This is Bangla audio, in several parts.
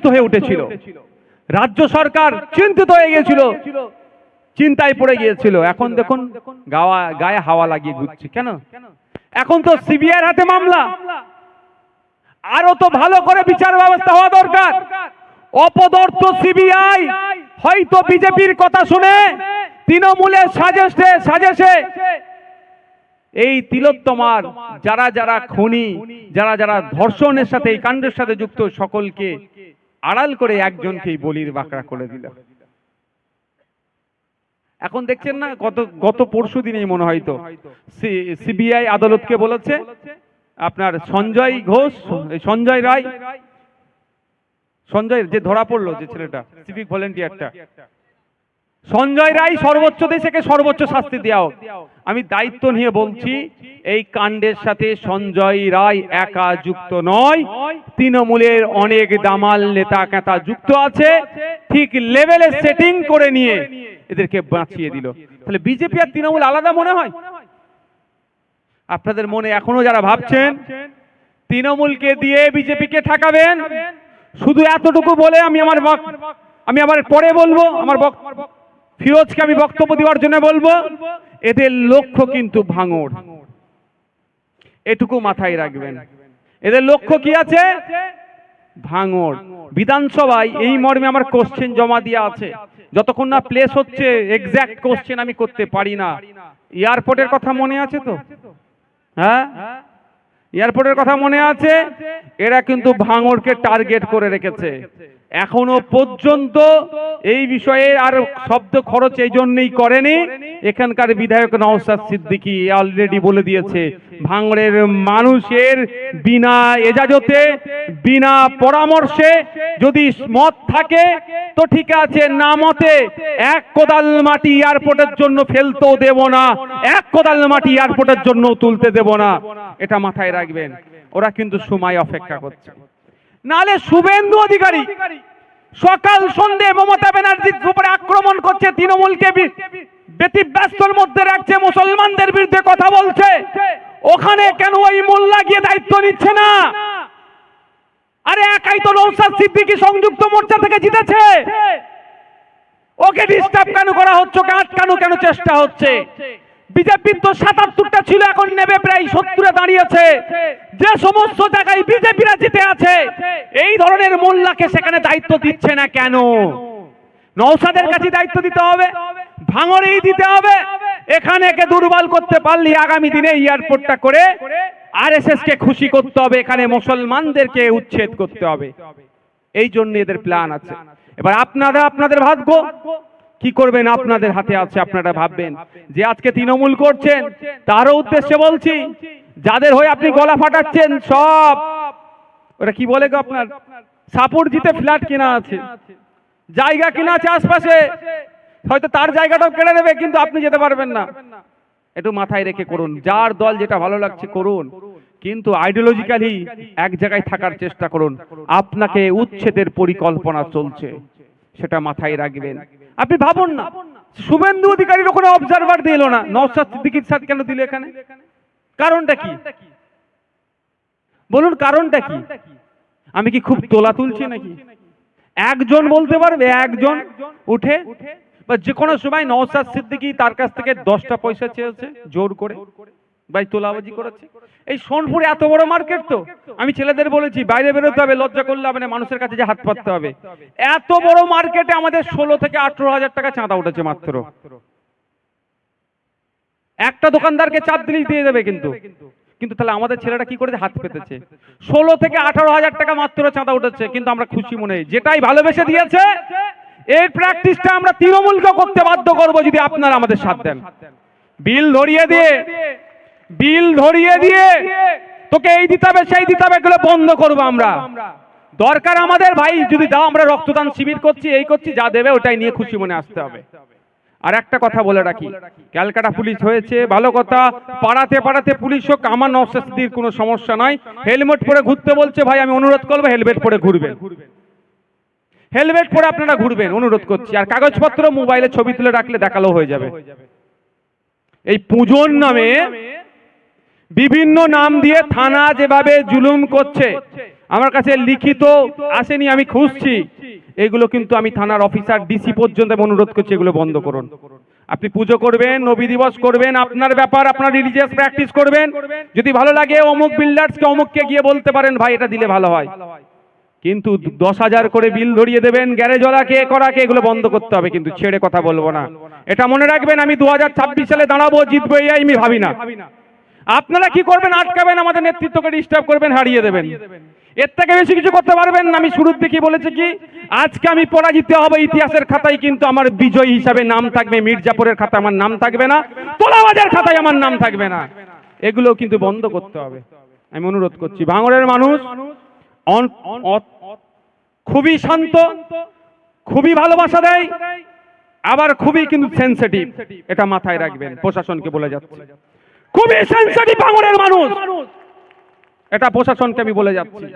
চিন্তাগ্রস্ত হয়ে উঠেছিল। রাজ্য সরকার চিন্তিত হয়ে গিয়েছিল। চিন্তায় পড়ে গিয়েছিল। এখন দেখুন, গাওয়া, গায়ে হাওয়া লাগিয়ে ঘুরছে। কেন? এখন তো সিবিআইয়ের হাতে মামলা। আরও তো ভালো করে বিচার ব্যবস্থা হওয়া দরকার। অপদর্থ সিবিআই হয়তো বিজেপির কথা শুনে তৃণমূলের সাজেশে সাজেশে এই তিলোত্তমার যারা যারা খুনি, যারা যারা ধর্ষণের সাথে, এই কাণ্ডের সাথে যুক্ত সকলকে আড়াল করে একজনকেই বলির বাঁকড়া করে দিল। এখন দেখছেন না গত গত পরশু দিনেই মনে হয় তো সিবিআই আদালতকে বলেছে আপনার সঞ্জয় ঘোষ সঞ্জয় রায় সঞ্জয় যে ধরা পড়ল যে ছেলেটা সিভিক ভলেন্টিয়ারটা সঞ্জয় রায় সর্বোচ্চ দেশকে সর্বোচ্চ শাস্তি দেওয়া হোক। আমি দায়িত্ব নিয়ে বলছি, এই কাণ্ডের সাথে সঞ্জয় রায় একা যুক্ত নয়। তৃণমূলের অনেক দামাল নেতা কেতা যুক্ত আছে। ঠিক লেভেলে সেটিং করে নিয়ে এদেরকে বাঁচিয়ে দিল। তাহলে বিজেপি আর তৃণমূল আলাদা মনে হয়? আপনাদের মনে এখনও যারা ভাবছেন, তৃণমূলকে দিয়ে বিজেপিকে ঠেকাবেন? শুধু এতটুকু বলে আমি আমার আমি আবার পরে বলব, আমার বক- ফিরোজকে আমি বক্তব্য দেওয়ার জন্য বলব, এদের লক্ষ্য কিন্তু ভাঙড়। এটুকু মাথায় রাখবেন। এদের লক্ষ্য কি আছে? ভাঙড়। বিধানসভায় এই মর্মে আমার কোশ্চেন জমা দিয়ে আছে। যতক্ষণ না প্লেস হচ্ছে এক্স্যাক্ট কোশ্চেন আমি করতে পারি না। এয়ারপোর্টের কথা মনে আছে তো? হ্যাঁ? এয়ারপোর্টের কথা মনে আছে? এরা কিন্তু ভাঙড়কে টার্গেট করে রেখেছে। এখনও পর্যন্ত এই বিষয়ে আর শব্দ খরচ এই জন্যই করেনি। এখানকার বিধায়ক নওসাদ সিদ্দিকী অলরেডি বলে দিয়েছে, ভাঙড়ের মানুষের বিনা এজাজতে, বিনা পরামর্শে যদি মত থাকে, তো ঠিক আছে, না মতে এক কোদাল মাটি এয়ারপোর্টের জন্য ফেলতেও দেব না, এক কোদাল মাটি এয়ারপোর্টের জন্য তুলতে দেব না। এটা মাথায় রাখবেন, ওরা কিন্তু সময় অপেক্ষা করছে। নালে শুভেন্দু অধিকারী, সকাল সন্ধে মমতা ব্যানার্জির উপরে আক্রমণ করছে তৃণমূলকে ব্যতিব্যস্তর মধ্যে রাখছে, মুসলমানদের বিরুদ্ধে কথা বলছে। ওখানে কেন ওই মোল্লা গিয়ে দায়িত্ব নিচ্ছে না? আরে একাই তো নৌসাদ সিদ্দিকি সংযুক্ত মোর্চা থেকে জিতেছে। ওকে ডিস্টার্ব কেন করা হচ্ছে? ওকে আটকানো কেন চেষ্টা হচ্ছে? বিজেপির তো সাতাত্তরটা ছিল, এখন নেবে প্রায় সত্তরে দাঁড়িয়েছে। যে সমস্ত জায়গায় বিজেপিরা জিতে আছে, এই ধরনের মোল্লাকে সেখানে দায়িত্ব দিচ্ছে না কেন? নৌসাদের কাছে দায়িত্ব দিতে হবে। ভাঙরেই দিতে হবে। এখানে একে দুর্বল করতে পারলে আগামী দিনে এয়ারপোর্টটা করে। আরএসএস কে খুশি করতে হবে। এখানে মুসলমানদেরকে উচ্ছেদ করতে হবে। এই জন্য এদের প্ল্যান আছে। এবার আপনারা আপনাদের ভাগ্য। কি করবেন? আপনাদের হাতে আছে, আপনারা ভাববেন। যে আজকে তৃণমূল করছেন, তারও উদ্দেশ্যে বলছি, যাদের হয়ে আপনি গলা ফাটাচ্ছেন, সব ওটা কি বলে গো আপনার? সাপোর্ট দিতে ফ্ল্যাট কেনা আছে। জায়গা কেনা আছে আশপাশে। হয়তো তার জায়গাটাও কেড়ে নেবে, কিন্তু আপনি যেতে পারবেন না। একটু মাথায় রেখে করুন, যার দল যেটা ভালো লাগছে করুন, কিন্তু আইডিওলজিক্যালি এক জায়গায় থাকার চেষ্টা করুন, আপনাকে উচ্ছেদের পরিকল্পনা চলছে, সেটা মাথায় রাখবেন। আপনি ভাবুন না, শুভেন্দু অধিকারীর ওখানে অবজারভার দিল না, নওশাদ সিদ্দিকীর কেন দিল এখানে? কারণটা কি? বলুন কারণটা কি? আমি কি খুব তোলা তুলছি নাকি? একজন বলতে পারবে, একজন উঠে বা যে কোনো সময় নওসাদ সিদ্দিকী তার কাছ থেকে দশটা পয়সা চেয়েছে, জোর করে ভাই তোলাবাজি করেছে। এই সোনপুরে এত বড় মার্কেট তো। আমি ছেলেদের বলেছি, বাইরে বেরোতে হবে, লজ্জা করলে হবে না, মানুষের কাছে যে হাত পাততে হবে। এত বড় মার্কেটে আমাদের ষোলো থেকে আঠেরো হাজার টাকা চাঁদা উঠেছে মাত্র। একটা দোকানদারকে চাপ দিলেই দিয়ে দেবে কিন্তু। কিন্তু তাহলে আমাদের ছেলেটা কি করেছে? হাত পেতেছে। ষোলো থেকে আঠারো হাজার টাকা মাত্র চাঁদা উঠেছে, কিন্তু আমরা খুশি মনে যেটাই ভালোবেসে দিয়েছে এই প্র্যাকটিসটা আমরা তৃণমূলকে করতে বাধ্য করব যদি আপনারা আমাদের সাথ দেন। বিল ধরিয়ে দিয়ে, বিল ধরিয়ে দিয়ে, তোকে এই দিতে হবে, সেই দিতে হবে, এগুলো বন্ধ করব আমরা। দরকার আমাদের ভাই, যদি দাও আমরা রক্তদান শিবির করছি, এই করছি, যা দেবে, ওটাই নিয়ে খুশি মনে আসতে হবে। আর একটা কথা বলে রাখি, ক্যালকাটা পুলিশ হয়েছে, ভালো কথা, পাড়াতে পাড়াতে পুলিশ হোক, আমার নবশাস্তির কোনো সমস্যা নাই হেলমেট পরে ঘুরতে বলছে, ভাই, আমি অনুরোধ করব, হেলমেট পরে ঘুরবেন। হেলমেট পরে আপনারা ঘুরবেন, অনুরোধ করছি। আর কাগজপত্র মোবাইলে ছবি তুলে রাখলে দেখাল হয়ে যাবে। এই পুজোর নামে বিভিন্ন নাম দিয়ে থানা যেভাবে জুলুম করছে, আমার কাছে লিখিত আসেনি, আমি খুঁজছি। এগুলো কিন্তু আমি থানার অফিসার ডিসি পর্যন্ত অনুরোধ করছি, এগুলো বন্ধ করুন। আপনি পুজো করবেন, নবী দিবস করবেন, আপনার ব্যাপার, আপনার রিলিজিয়াস প্র্যাকটিস করবেন। যদি ভালো লাগে, অমুক বিল্ডার্সকে অমুককে গিয়ে বলতে পারেন, ভাই, এটা দিলে ভালো হয়। কিন্তু দশ হাজার করে বিল ধরিয়ে দেবেন গ্যারেজওয়ালাকে এ করাকে, এগুলো বন্ধ করতে হবে, কিন্তু ছেড়ে কথা বলব না। এটা মনে রাখবেন, আমি দু হাজার ছাব্বিশ সালে দাঁড়াবো, জিতবো এই আমি ভাবি না। আপনারা কি করবেন, আটকাবেন, আমাদের নেতৃত্বকে ডিস্টার্ব করবেন, হারিয়ে দেবেন। এর থেকে বেশি কিছু করতে পারবেন আমি শুরুর দিকে বলেছি কি, আজকে আমি পরাজিত হবে ইতিহাসের খাতায়, কিন্তু আমার বিজয়ী হিসাবে নাম থাকবে, মির্জাপুরের খাতায় আমার নাম থাকবে না, তোলাবাজার খাতায় আমার নাম থাকবে না। এগুলো কিন্তু বন্ধ করতে হবে। আমি অনুরোধ করছি, ভাঙড়ের মানুষ খুবই শান্ত, খুবই ভালোবাসা দেয়, আবার খুবই কিন্তু সেন্সিটিভ এটা মাথায় রাখবেন, প্রশাসনকে বলে যাচ্ছে। খুবই সেন্সিটিভ ভাঙড়ের মানুষ। এটা প্রশাসনকে আমি বলে যাচ্ছি।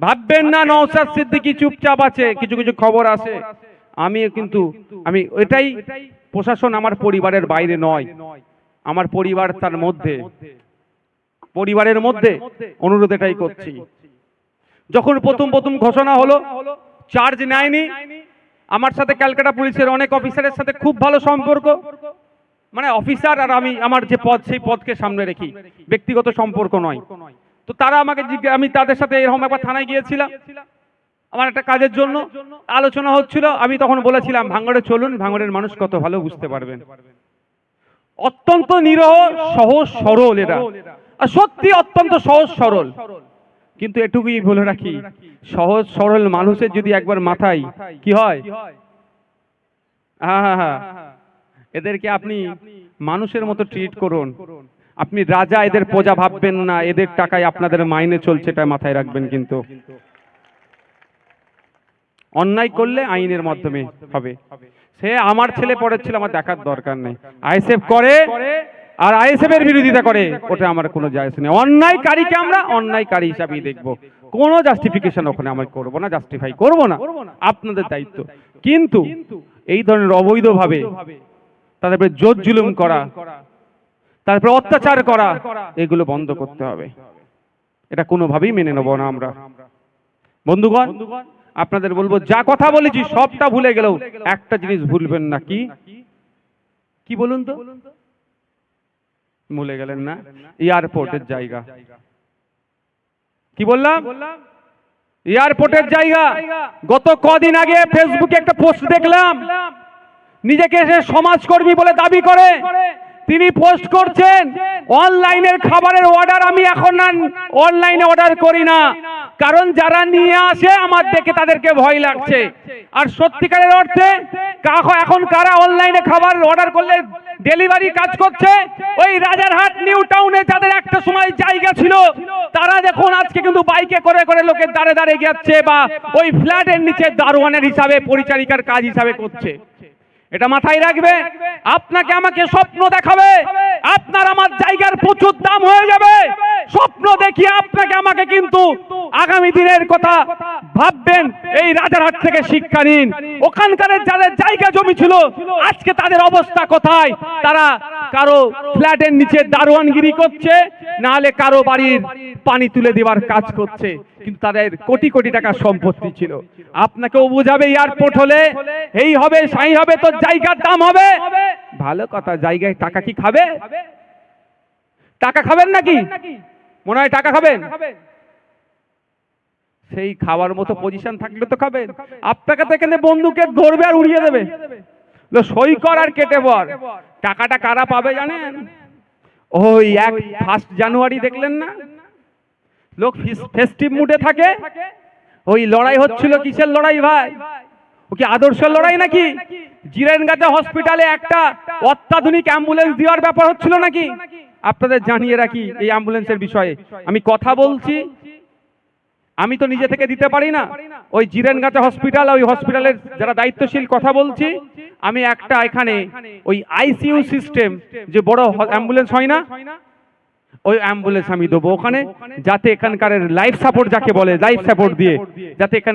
ভাববেন না নওসাদ সিদ্দিকি চুপচাপ আছে, কিছু কিছু খবর আছে। আমি কিন্তু, আমি এটাই, প্রশাসন আমার পরিবারের বাইরে নয়। আমার পরিবার তার মধ্যে। পরিবারের মধ্যে অনুরোধ এটাই করছি। যখন প্রথম প্রথম ঘোষণা হলো চার্জ নেয়নি। আমার সাথে ক্যালকাটা পুলিশের অনেক অফিসারের সাথে খুব ভালো সম্পর্ক। মানে অফিসার আর আমি, আমার যে পদ, সেই পদকে সামনে রেখি। ব্যক্তিগত সম্পর্ক নয়। তো তারা আমাকে আমি তাদের সাথে এরকম একবার থানায় গিয়েছিলাম। আমার একটা কাজের জন্য আলোচনা হচ্ছিল। আমি তখন বলেছিলাম, ভাঙড়ে চলুন, ভাঙড়ের মানুষ কত ভালো বুঝতে পারবেন। অত্যন্ত নিরহ, সহজ, সরল এরা। আর সত্যি অত্যন্ত সহজ, সরল। কিন্তু এটুকুই বলে রাখি সহজ সরল মানুষের যদি একবার মাথায় কি হয়? হ্যাঁ? হ্যাঁ হ্যাঁ এদেরকে আপনি মানুষের মতো ট্রিট করুন। আপনি রাজা এদের প্রজা ভাববেন না এদের টাকায় আপনাদের মাইনে চলছে এটা মাথায় রাখবেন কিন্তু। অন্যায় করলে আইনের মাধ্যমে হবে। সে আমার ছেলে পরের ছিল আমার দেখার দরকার নেই। আইসেফ করে আর আইএসএফ এর বিরোধিতা করে, ওটা আমার কোনো আসে নেই। অন্যায়কারীকে আমরা অন্যায়কারী হিসাবেই দেখব। কোনো জাস্টিফিকেশন ওখানে আমরা করব না জাস্টিফাই করব না। আপনাদের দায়িত্ব। কিন্তু এই ধরনের অবৈধভাবে তাদের জোর জুলুম করা তারপরে অত্যাচার করা, এগুলো বন্ধ করতে হবে। এটা কোনোভাবেই মেনে নেব না আমরা। বন্ধুগণ, আপনাদের বলব, যা কথা বলেছি সবটা ভুলে গেলেও একটা জিনিস ভুলবেন না। কি? কি বলুন তো? ভুলে গেলেন না এয়ারপোর্টের জায়গা। কি বললাম? এয়ারপোর্টের জায়গা। গত কদিন আগে ফেসবুকে একটা পোস্ট দেখলাম। নিজেকে সে সমাজকর্মী বলে দাবি করে। তিনি পোস্ট করছেন অনলাইনের খাবারের অর্ডার আমি এখন অনলাইনে অর্ডার করি না। কারণ যারা নিয়ে আসে, আমার দেখে তাদেরকে ভয় লাগছে। আর সত্যিকারের অর্থে এখন কারা অনলাইনে খাবার অর্ডার করলে ডেলিভারি কাজ করছে? ওই রাজারহাট নিউ টাউনে যাদের একটা সময় জায়গা ছিল, তারা দেখুন আজকে কিন্তু বাইকে করে করে লোকের দাঁড়ে দাঁড়ে যাচ্ছে বা ওই ফ্ল্যাটের নিচে দারোয়ানের হিসাবে, পরিচারিকার কাজ হিসাবে করছে। এটা মাথায় রাখবে। আপনাকে আমাকে স্বপ্ন দেখাবে। আপনার আমার জায়গার প্রচুর দাম হয়ে যাবে। স্বপ্ন দেখিয়ে আপনাকে আমাকে কিন্তু আগামী দিনের কথা ভাববেন। এই রাজারহাট থেকে শিক্ষা নিন। ওখানকার যাদের জায়গা জমি ছিল আজকে তাদের অবস্থা কোথায়? তারা কারও ফ্ল্যাটের নিচে দারোয়ানগিরি করছে নাহলে কারও বাড়ির পানি তুলে দেওয়ার কাজ করছে। কিন্তু তাদের কোটি কোটি টাকার সম্পত্তি ছিল। আপনাকেও বুঝাবে এয়ারপোর্ট হলে এই হবে সাই হবে তো জায়গার দাম হবে। ভালো কথা, জায়গায় টাকা কি খাবে? টাকা খাবেন নাকি? মনে হয় টাকা খাবেন। সেই খাওয়ার মতো পজিশন থাকলে তো খাবেন। আপনাকে তো এখানে বন্দুকের ধরবে আর উড়িয়ে দেবে। সই কর আর কেটে পর। টাকাটা কারা পাবে জানেন? ওই এক ফার্স্ট জানুয়ারি দেখলেন না? লোক ফেস্টিভ মুডে থাকে। ওই লড়াই হচ্ছিল কিসের লড়াই ভাই? ও কি আদর্শের লড়াই নাকি? জিরেনগাতে হসপিটালে একটা অত্যাধুনিক অ্যাম্বুলেন্স দেওয়ার ব্যাপার হচ্ছিল নাকি? আপনাদের জানিয়ে রাখি এই অ্যাম্বুলেন্সের বিষয়ে। আমি কথা বলছি, আমি তো নিজে থেকে দিতে পারি না। ওই জিরেনগাতে হসপিটাল ওই হসপিটালের যারা দায়িত্বশীল কথা বলছি, আমি একটা এখানে ওই আইসিইউ সিস্টেম যে বড় অ্যাম্বুলেন্স হয় না, ওই অ্যাম্বুলেন্স আমি দেবো ওখানে, যাতে এখানকার লাইফ সাপোর্ট যাকে বলে লাইফ সাপোর্ট দিয়ে, যাতে এখানে